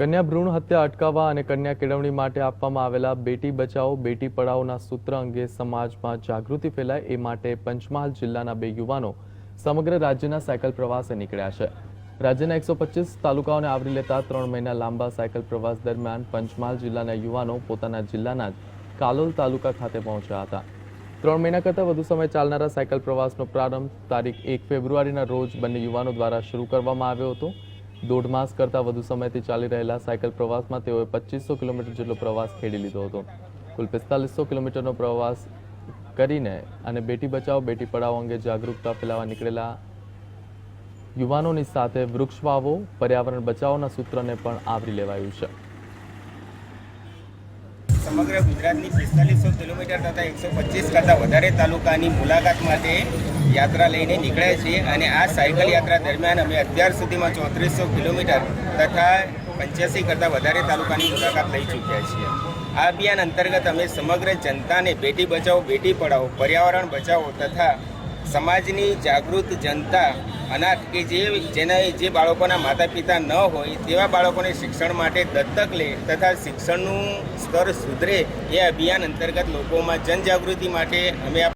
કન્યા ભ્રૂણ હત્યા અટકાવવા અને કન્યા કેળવણી માટે આપવામાં આવેલા બેટી બચાવો, બેટી પઢાઓના સૂત્ર અંગે સમાજમાં જાગૃતિ ફેલાય એ માટે પંચમહાલ જિલ્લાના બે યુવાનો સમગ્ર રાજ્યના સાયકલ પ્રવાસે નીકળ્યા છે. રાજ્યના એકસો પચીસ તાલુકાઓને આવરી લેતા ત્રણ મહિના લાંબા સાયકલ પ્રવાસ દરમિયાન પંચમહાલ જિલ્લાના યુવાનો પોતાના જિલ્લાના કાલોલ તાલુકા ખાતે પહોંચ્યા હતા. ત્રણ મહિના કરતાં વધુ સમય ચાલનારા સાયકલ પ્રવાસનો પ્રારંભ તારીખ એક ફેબ્રુઆરીના રોજ બંને યુવાનો દ્વારા શરૂ કરવામાં આવ્યો હતો. દોઢ માસ કરતાં વધુ સમયથી ચાલી રહેલા સાયકલ પ્રવાસમાં તેઓએ પચીસો કિલોમીટર જેટલો પ્રવાસ ખેડી લીધો હતો. કુલ પિસ્તાલીસો કિલોમીટરનો પ્રવાસ કરીને અને બેટી બચાવો, બેટી પઢાઓ અંગે જાગૃતતા ફેલાવવા નીકળેલા યુવાનોની સાથે વૃક્ષ વાવો, પર્યાવરણ બચાવોના સૂત્રને પણ આવરી લેવાયું છે. સમગ્ર ગુજરાતની પિસ્તાલીસો કિલોમીટર તથા એકસો પચીસ કરતાં વધારે તાલુકાની મુલાકાત માટે યાત્રા લઈને નીકળ્યા છીએ અને આ સાયકલ યાત્રા દરમિયાન અમે અત્યાર સુધીમાં ચોત્રીસો કિલોમીટર તથા પંચ્યાસી કરતાં વધારે તાલુકાની મુલાકાત લઈ ચૂક્યા છીએ. આ અભિયાન અંતર્ગત અમે સમગ્ર જનતાને બેટી બચાવો, બેટી પઢાવો, પર્યાવરણ બચાવો તથા સમાજની જાગૃત જનતા અનાથ કે જે જેના જે બાળકોના માતા પિતા ન હોય, તેવા બાળકોને શિક્ષણ માટે દત્તક લે તથા શિક્ષણનું સ્તર સુધરે એ અભિયાન અંતર્ગત લોકોમાં જનજાગૃતિ માટે અમે